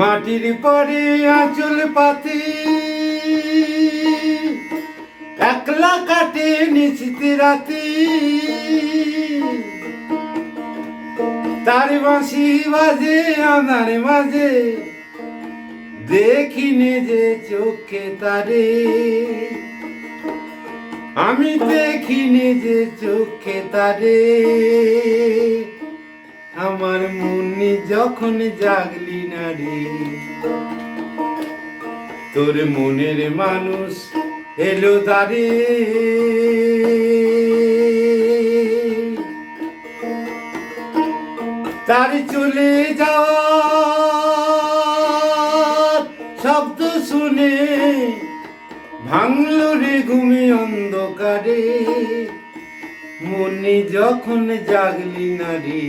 মাটির পরে আঁচল পাতি। একলা কাটে নিশ্চিত রাতি। তার বাঁশি বাজে আমার মাঝে। দেখিনি যে চোখে তারে। আমি দেখিনি যে চোখে তারে। আমার মুন্নি যখন জাগলি তোর মনের মানুষ এলো দারে তার চলে যাওয়ার শব্দ শুনে ভাঙলো রে ঘুমে অন্ধকারে। মনে যখন জাগলি না রে